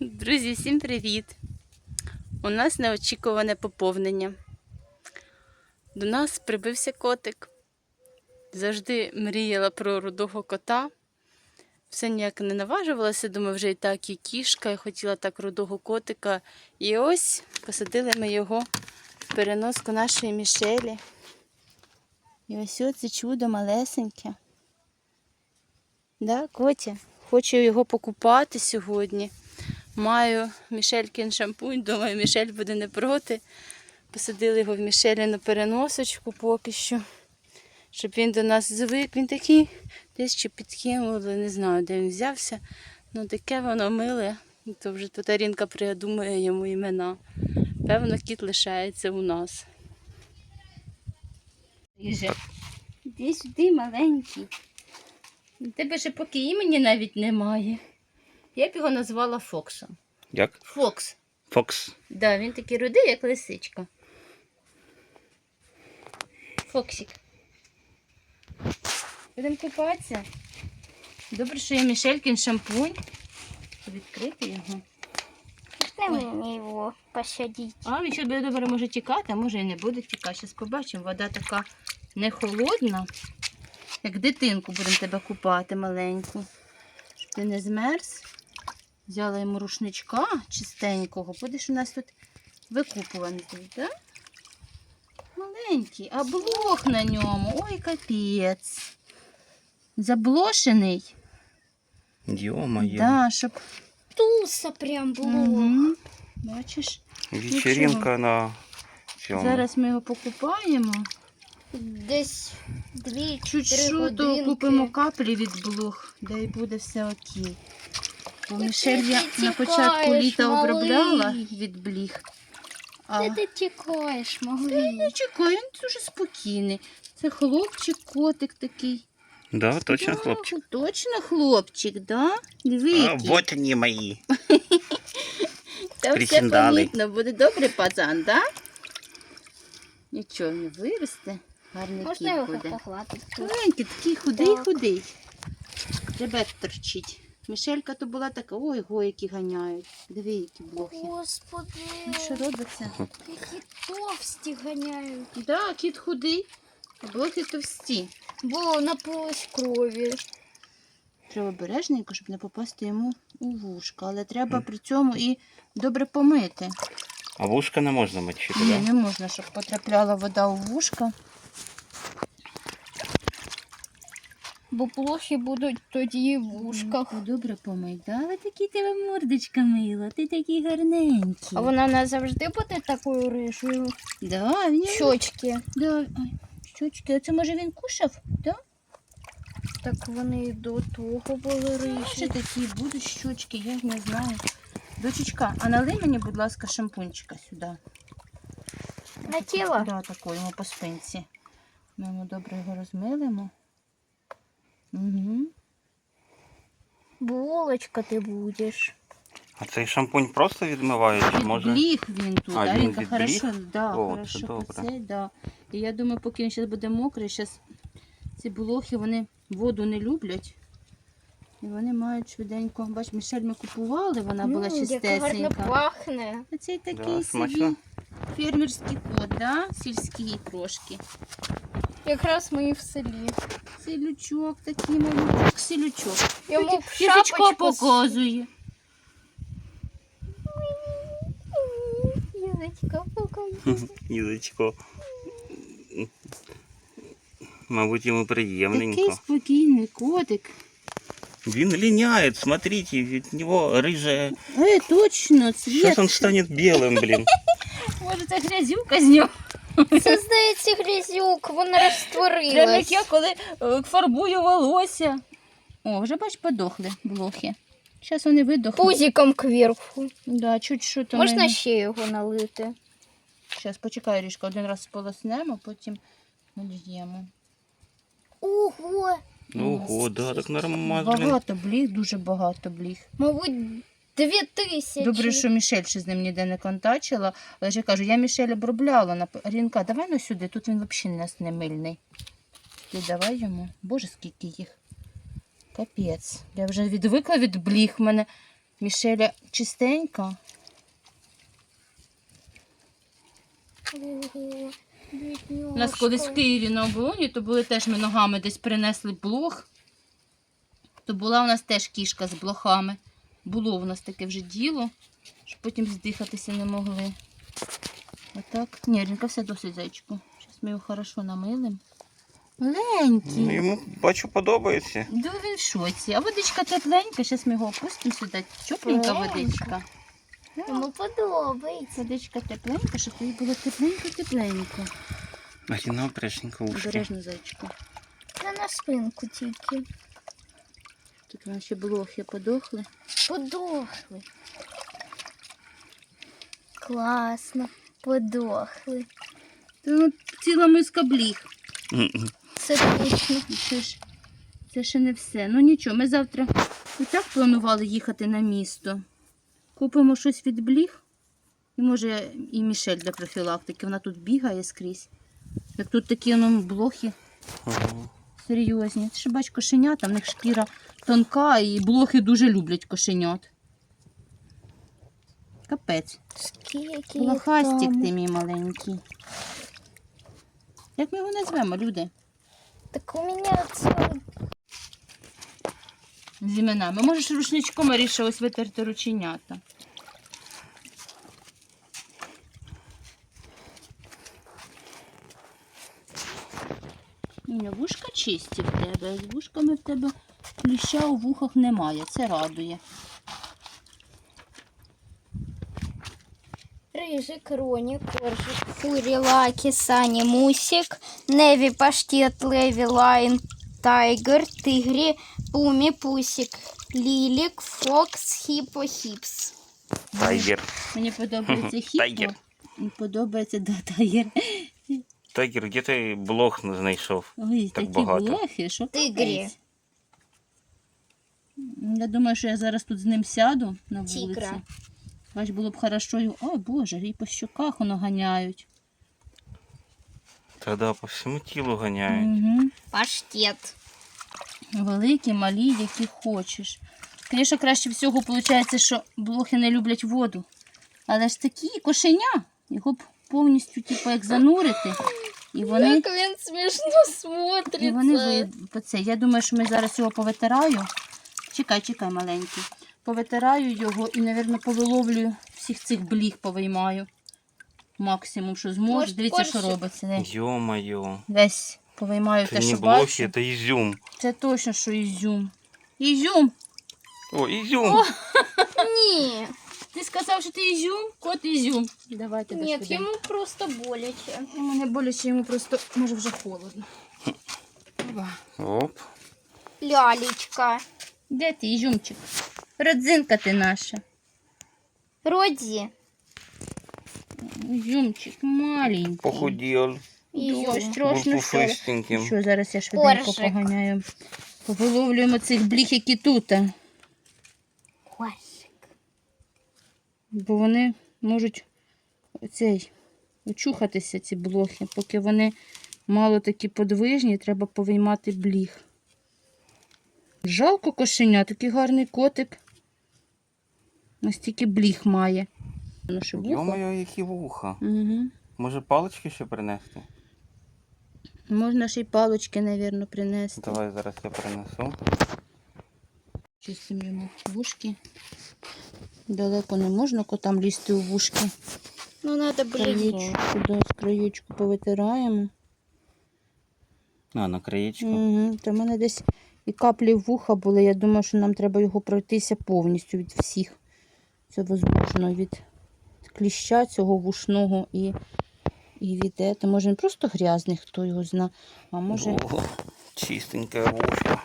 Друзі, всім привіт! У нас неочікуване поповнення. До нас прибився котик. Завжди мріяла про рудого кота. Все ніяк не наважувалася, думаю, вже і так, і кішка, і хотіла так рудого котика. І ось посадили ми його в переноску нашої Мішелі. І ось це чудо малесеньке. Да, Котя? Хочу його покупати сьогодні. Маю Мішелькін шампунь, думаю, Мішель буде не проти. Посадили його в Мішеліну переносочку поки що, щоб він до нас звик. Він такий десь чи підкинули, не знаю, де він взявся. Ну таке воно миле. То вже тут Арінка придумує йому імена. Певно, кіт лишається у нас. Іди сюди, маленький. У тебе ще поки імені навіть немає. Я б його назвала Фоксом. Як? Фокс. Фокс. Да, він такий рудий, як лисичка. Фоксик. Будемо купатися. Добре, що є Мішелькін шампунь. Відкрити його. Дай посадить. А він ще буде добре може тікати, а може і не буде тікати. Зараз побачимо. Вода така не холодна. Як дитинку будемо тебе купати маленьку. Щоб ти не змерз. Взяла йому рушничка чистенького. Будеш у нас тут викупуваний, так? Маленький, а блох на ньому. Ой, капець. Заблошений. Ё-моё. Да, щоб... Туса прям было. Угу. Бачиш? Вечеринка на цьому. Зараз ми його покупаємо. Десь дві Чуть три що, то годинки. купимо каплі від блох, да і буде все окей. Мішель я на початку літа обробляла від бліх. А Де ти тікаєш, не могли? чекай, він дуже спокійний. Це хлопчик, котик такий. Да, точно, Да, хлопчик. Точно хлопчик, да? Диви, А, вот они мои. Та все помітно, буде добрий пацан, да? Нічого не виросте. Гарний Можна кіт його буде. Маленький, такий худий, Так. худий. Хребет торчить. Мішелька то була така, ой, го, які ганяють. Диви, які блохи. Господи, Ну що робиться? які товсті ганяють. Да, кіт худий, а блохи товсті. Бо напилось крові. Треба обережненько, щоб не попасти йому у вушка. Але треба при цьому і добре помити. А вушка не можна мочити, Ні, да? не можна, щоб потрапляла вода у вушка. Бо плохи будуть тоді в вушках. Ну, Добре помить. Такі тебе мордочка мила, ти такий гарненький. А вона назавжди буде такою рижою. Да, він... Щочки. Да. Ой, щочки, а це може він кушав? Да? Так вони і до того були Ще рижі. такі будуть щучки, я ж не знаю. Дочечка, а налий мені, будь ласка, шампунчика сюди. На тіло? Да, йому по спинці. Ми йому добре його розмилимо. Угу. Булочка ти будеш. А цей шампунь просто відмиває, чи може? Відбліг він тут. А, він він хорошо, да, О, це добре. оцей, да. І я думаю, поки він зараз буде мокрий, зараз ці блохи вони воду не люблять. І вони мають швиденько. Бач, Мішель ми купували, вона була М, Як гарно чистесенька. пахне. А цей такий Да, собі фермерський кот, да? сільський трошки. Якраз ми і в селі. Селючок такий малючок, селючок. Йому Потім в Язичко шапочку з- показує. Язичко показує. Язичко. Мабуть, йому Такий приємненько. спокійний котик. Він линяє, смотрите, від нього рыжая. Е, точно, цвіт. Сейчас он станет белым, блин. Може, це грязюка з нього. Це здається грязюк, вона Прям як я коли е, фарбую волосся. О, вже бач, подохли блохи. Зараз вони видохнуть. Пузиком кверху. Да, чуть що там. Можна ще його налити? Зараз почекай, Рішка, один раз сполоснемо, потім нальємо. Ого! Ого, да, так нормально. Багато бліг, дуже багато бліг. Мабуть, дві тисячі. Добре, що Мішель ще з ним ніде не контачила. Але ж я кажу, я Мішель обробляла. Нап- Рінка, давай ну сюди, тут він взагалі нас не мильний. Ти давай йому. Боже, скільки їх. Капець. Я вже відвикла від бліг. Мене Мішеля чистенька. У нас колись в Києві на оболоні, то були теж ми ногами десь принесли блох. То була у нас теж кішка з блохами. Було у нас таке вже діло, що потім здихатися не могли. Отак. Ні, Рінка, все досить зайчику. Зараз ми його хорошо намилимо. Маленький. Ну, йому, бачу, подобається. Да він в шоці. А водичка тепленька, зараз ми його опустимо сюди. Тепленька Тепленька. водичка. Йому подобається. Водичка тепленька, щоб тобі було тепленько-тепленько. Маріна обережненько ушки. Обережно зайчику. Це на спинку тільки. Тут наші блохи подохли. Подохли. Класно. Подохли. Та ну, ціла миска бліх. Це точно. Це ж це ще не все. Ну нічого, ми завтра і так планували їхати на місто. Купимо щось від бліх. І може і Мішель для профілактики. Вона тут бігає скрізь. Як тут такі ну, блохи Ага. серйозні. Ти ж бач, кошенята, в них шкіра тонка і блохи дуже люблять кошенят. Капець. Скільки там? ти мій маленький. Як ми його назвемо, люди? Так у мене це З іменами. Можеш рушничком ось витерти рученята. Вушка чисті в тебе. З вушками в тебе кліща у вухах немає. Це радує. Рижик, Роні, Коржик, Фурі, Лакі, Сані, Мусік, Неві, Паштет, Леві, Лайн, Тайгер, Тигрі, Пумі, Пусік, Лілік, Фокс, Хіпо, Хіпс. Тайгер. Мені подобається хіпо. Тайгер. І подобається да, тайгер. Тайгер, де ти блох знайшов? Ой, Так такі багато. блохи, що Тигрі. Я думаю, що я зараз тут з ним сяду на вулиці. Тігра. Бач, було б хорошо. його- О, Боже, і по щоках воно ганяють. Та да, по всьому тілу ганяють. Угу. Паштет. Великі, малі, які хочеш. Звісно, краще всього виходить, що блохи не люблять воду. Але ж такі кошеня, його б повністю, типу, як занурити. І вони, Як він смішно і смотриться. вони ви... по це. Я думаю, що ми зараз його повитираю. Чекай, чекай, маленький. Повитираю його і, мабуть, повиловлюю всіх цих бліг повиймаю. Максимум, що зможу. Дивіться, що робиться. Йо-моє. Весь повиймаю Це те, що блохи, бачу. це ізюм. Це точно, що ізюм. Ізюм! О, ізюм. Ні. Ти сказав, що ти ізюм? Кот ізюм. Давай тебе Ні, сюди. йому просто боляче. У мене боляче, йому просто, може, вже холодно. Оп. Лялечка. Де ти, ізюмчик? Родзинка ти наша. Роді. Ізюмчик маленький. Похудів. Ізюм. Дуже Був що. пушистеньким. Що, зараз я швиденько Коржик. поганяю. Повиловлюємо цих бліх, які тут. Коржик. Бо вони можуть оцей, очухатися, ці блохи. Поки вони мало такі подвижні, треба повиймати бліх. Жалко кошеня, такий гарний котик. Настільки бліх має. Ну, вухо. Які вуха. Угу. Може палички ще принести? Можна ще й палочки, мабуть, принести. Давай зараз я принесу. Чистимо йому вушки. Далеко не можна котам лізти у вушки. Ну, треба Краєчку, да, з краєчку повитираємо. А, на краєчку. Угу. То в мене десь і каплі вуха були. Я думаю, що нам треба його пройтися повністю від всіх. Це возможно від кліща цього вушного і, і від ета. Може він просто грязний, хто його зна. А може О, чистеньке вушко.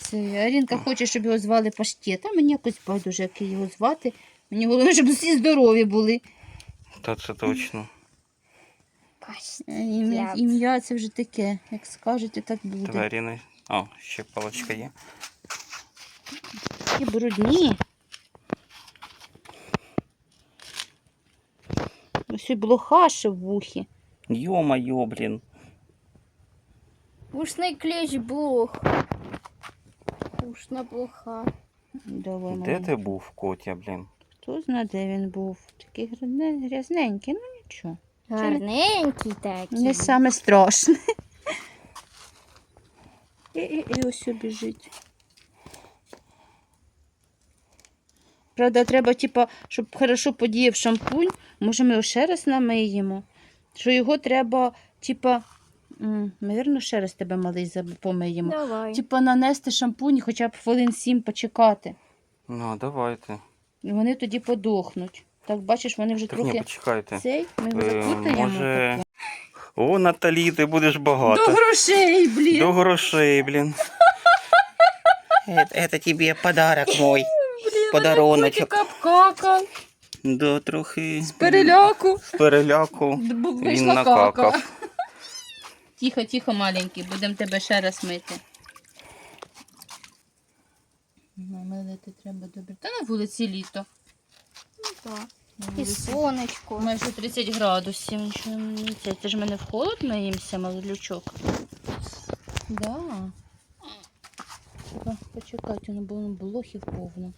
це Арінка хоче, щоб його звали Паштет. А мені якось байдуже, як його звати. Мені головне, щоб всі здорові були. Та це точно. Е, Ім'я, це вже таке. Як скажете, так буде. Давай, Ріна. О, ще паличка є. Такі брудні. Ось і блоха ще в вухі. Йо-моє, блін. Ушний клещ блох. Ушна блоха. Давай, Де маленький. ти був, Котя, блін? Хто знає, де він був? Такий грязне- грязненький, ну нічого. Гарненький такий. Не саме страшне. І, і, ось біжить. Правда, треба, типа, щоб хорошо подіяв шампунь, може ми його ще раз намиємо. Що його треба, типа, м, навірно, ще раз тебе малий помиємо. Давай. Типа нанести шампунь, хоча б хвилин сім почекати. Ну, давайте. І вони тоді подохнуть. Так, бачиш, вони вже Так ні, трохи почекайте. цей, ми його Е, запутаємо. може. О, Наталі, ти будеш багато. До грошей, блін. До грошей, блін. Это, это тебе подарок мой. Подаруночок. Котик обкакав. Да, трохи. З переляку. З переляку. Він Вийшла накакав. Тихо, тихо, маленький, будемо тебе ще раз мити. Намилити треба добре. Та на вулиці літо. Ну, так. І сонечко. Майже 30 градусів. Нічого не це. Це ж мене в холод наїмся, малючок. Да. Треба почекати, воно було блохів повно.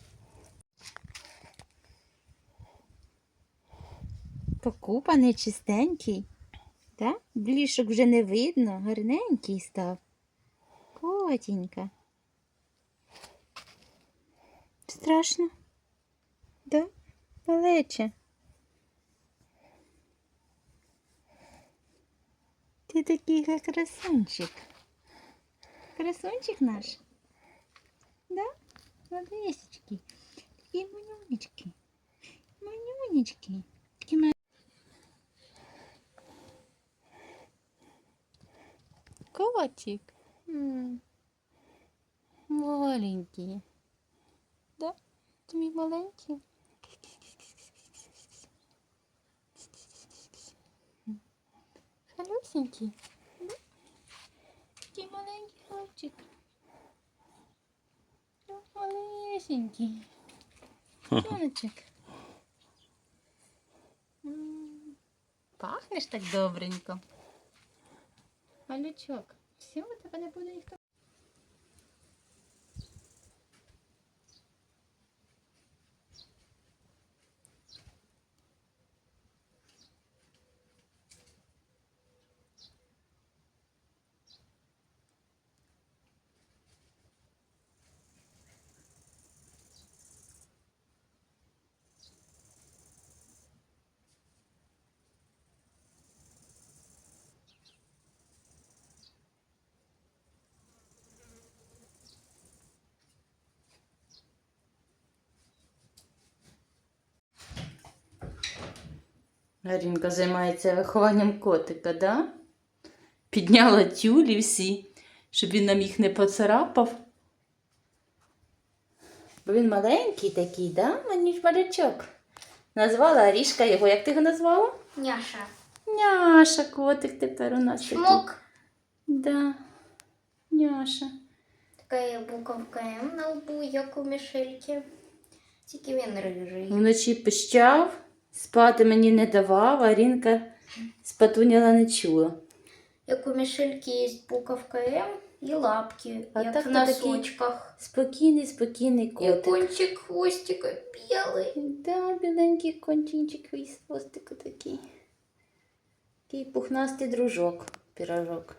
Покупаний чистенький. Так? Блішок вже не видно, гарненький став. Котінька. Страшно? Да? Малече. Ти такий як красунчик. Красунчик наш. Да? Малесечки. Такі манюнечки. Манюнечки. Такі ма- Котик. М. Маленький. Да? Ти мій маленький? Халюсенький. Да? Такий маленький хлопчик. Да, Малесенький. Сонечек. Пахнеш так добренько. Малючок. Все, у тебе не буде ніхто. Гарінка займається вихованням котика, да? Підняла тюлі всі, щоб він нам їх не поцарапав. Бо він маленький такий, да? Маніш малючок. Назвала Арішка його. Як ти його назвала? Няша. Няша, котик тепер у нас такий. Да. Няша. Така є буковка М на лбу, як у Мішельки. Тільки він рижий. Вночі пищав, спати мені не давав, а Арінка спатуняла не чула. Як у Мішельки є буковка М і лапки, А як так в носочках. Спокійний, спокійний І кончик хвостика білий. Да, біленький кончинчик із хвостику такий. Такий пухнастий дружок, пірожок.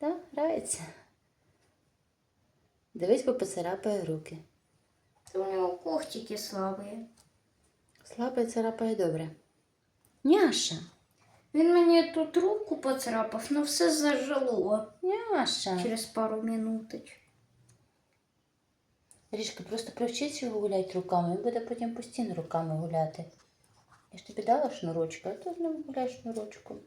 Да, грається. Дивись, бо поцарапає руки. Це у нього когтики слабі. Слабе царапає добре. Няша. Він мені тут руку поцарапав, але все зажило Няша. через пару минуточок. Річка, просто привчись його гуляти руками, він буде потім постійно руками гуляти. Я ж тобі дала шнурочку, а ти з ним гуляєш шнурочком.